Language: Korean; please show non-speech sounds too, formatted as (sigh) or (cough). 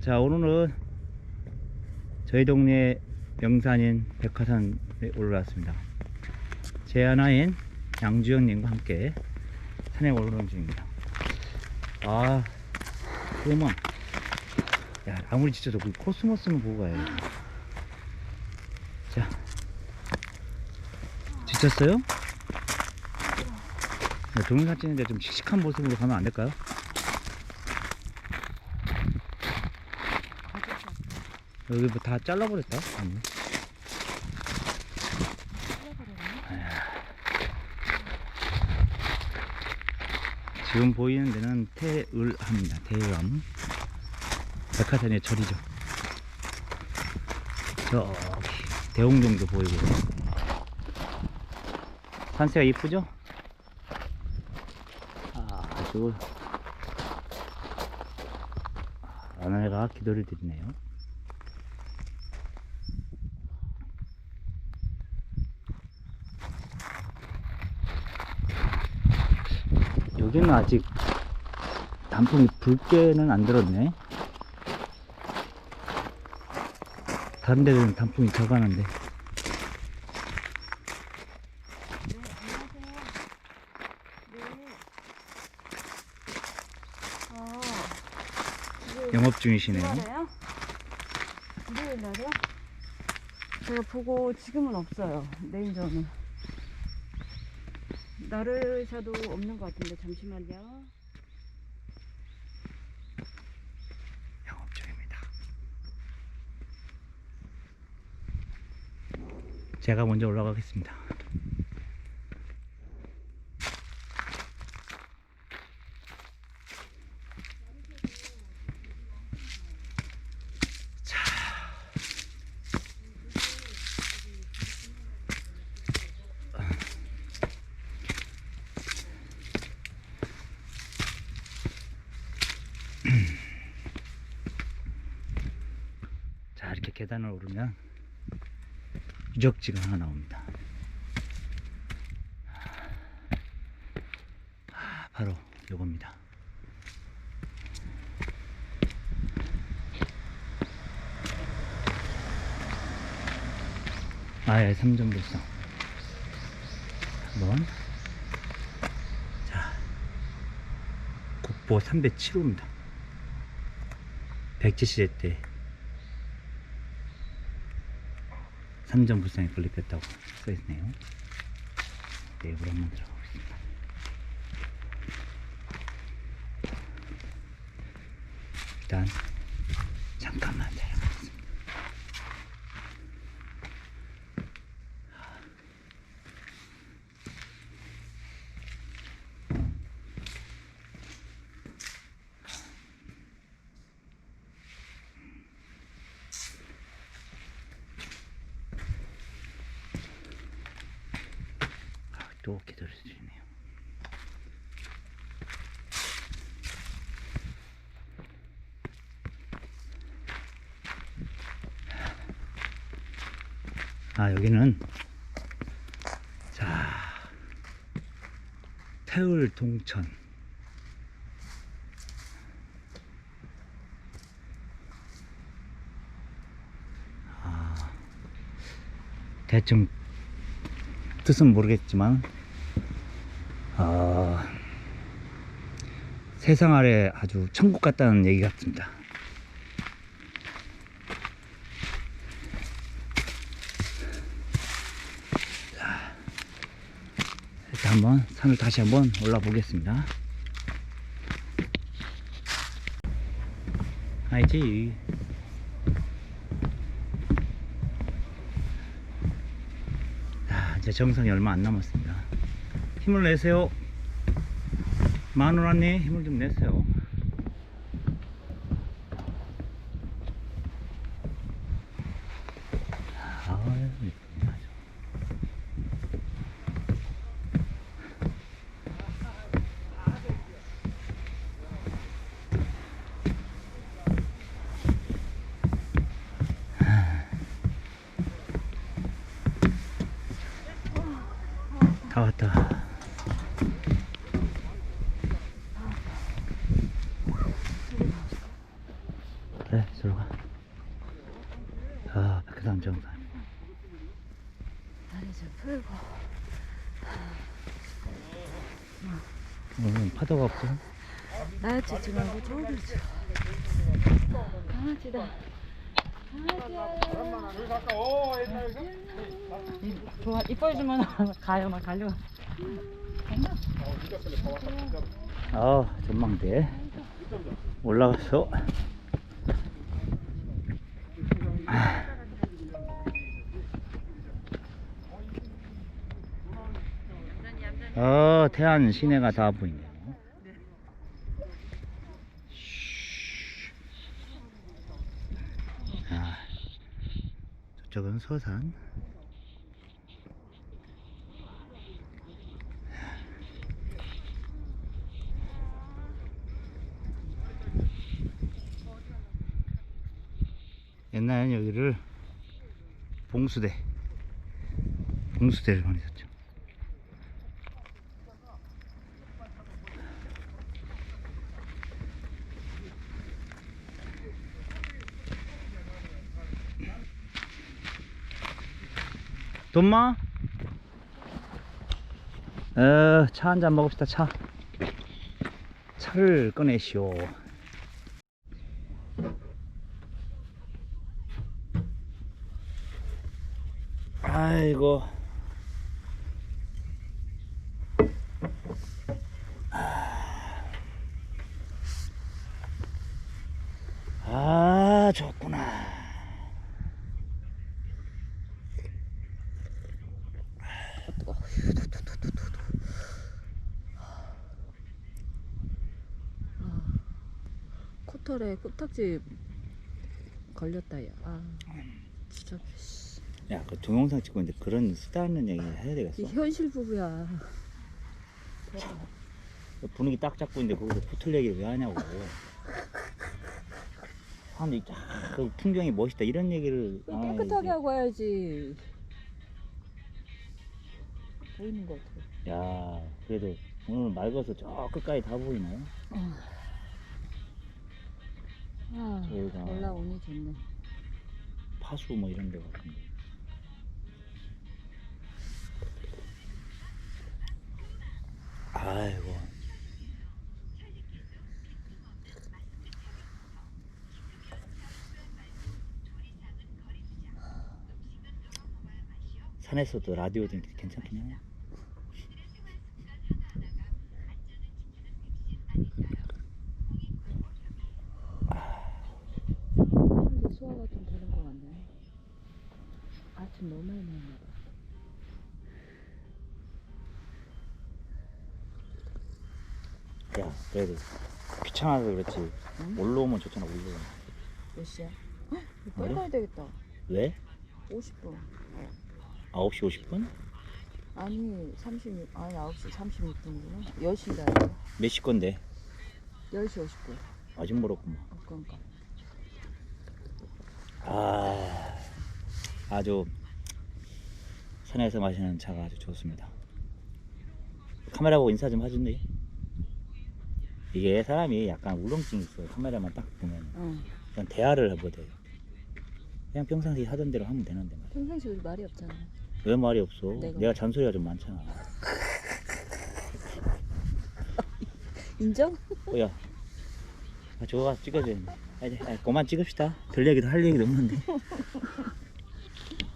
자 오늘은 저희 동네 명산인 백화산에 올라왔습니다 제 하나인 양주영님과 함께 산에 올라오는 중입니다 아 그만 야 아무리 지쳐도 그 코스모스는 보고 가야 돼. 자 지쳤어요? 네, 동영상 찍는데 좀 씩씩한 모습으로 가면 안 될까요? 여기 뭐 다 잘라버렸다. 아니. 지금 보이는 데는 태을암입니다. 태을암. 백화산의 절이죠. 저기 대홍동도 보이고. 산세가 이쁘죠? 아주 아내가 기도를 드리네요. 여기는 아직 단풍이 붉게는 안 들었네. 다른 데는 단풍이 이게 영업 중이시네요. 일요일 날이요? 제가 보고 지금은 없어요. 레인저는. 나르샤도 없는 것 같은데 잠시만요. 영업 중입니다. 제가 먼저 올라가겠습니다. 자 이렇게 계단을 오르면 유적지가 하나 나옵니다. 아, 바로 요겁니다. 아예 삼점불성 한번. 자 국보 307호입니다. 백제시대 때 삼점 불상에 건립했다고 써있네요. 내부로 한번 들어가 보겠습니다. 일단 잠깐만 내려가겠습니다. 아, 또 기다려 주시네요. 아 여기는 자 태울 동천 아 대충 뜻은 모르겠지만 어, 세상 아래 아주 천국 같다는 얘기 같습니다. 자, 일단 한번 산을 다시 한번 올라 보겠습니다. 알지? 자, 이제 정상이 얼마 안 남았습니다. 힘을 내세요. 마누라님 힘을 좀 내세요. 이쁘네, 아주. 다 왔다. 네, 저로 가. 아, 백두산 정상. 좀 풀고. 오늘 파도가 없어. 나 찢지 말고 저기 줘. 강아지다. 좋아, 이뻐해주면 가요, 막 달려. 아, 전망대. 올라가서. 어, 태안 시내가 다 보이네요. 아, 저쪽은 서산. 옛날에는 여기를 봉수대, 봉수대를 많이 샀죠. 돈마? 어, 차 한 잔 먹읍시다, 차. 차를 꺼내시오. 아이고. 아, 좋구나. 코털에 코딱지 걸렸다, 야. 아, 진짜. 씨. 야, 그 동영상 찍고 있는데 그런 쓰다는 얘기 해야 되겠어? 이 현실 부부야. 분위기 딱 잡고 있는데 거기서 붙을 얘기를 왜 하냐고. 사람들이 쫙, 그 풍경이 멋있다 이런 얘기를. 안 깨끗하게. 하고 와야지. 보이는 거 같아. 야, 그래도 오늘 맑아서 저 끝까지 다 보이나요? 아, 저희가 올라오니 좋네. 파수 뭐 이런 데 같은데. 아이고. 산에서도 라디오 좀 괜찮긴 하네. 사람들 소화가 좀 되는 거 같네. 아침 너무 많이 먹나 봐. 야, 그래도 귀찮아서 그렇지. 응? 올라오면 좋잖아, 올라오면. 몇 시야? 아, 빨리 그래? 가야 되겠다. 왜? 50분. 9시 50분? 아니, 36, 아니, 9시 36분이구나. 10시다. 몇시 건데? 10시 50분. 아직 멀었구만. 어, 그러니까. 아, 아주 산에서 마시는 차가 아주 좋습니다. 카메라 보고 인사 좀 하준대. 이게 사람이 약간 울렁증 있어요. 카메라만 딱 보면. 응. 그냥 대화를 해보야 돼요. 그냥 평상시 하던 대로 하면 되는데 말이야. 평상시 우리 말이 없잖아. 왜 말이 없어? 내가 내가 잔소리가 좀 많잖아. (laughs) 인정? 어, 야, 아, 저거 가서 찍어줘야지. 아, 이제 아, 그만 찍읍시다. 별 얘기도 할 얘기도 없는데. (laughs)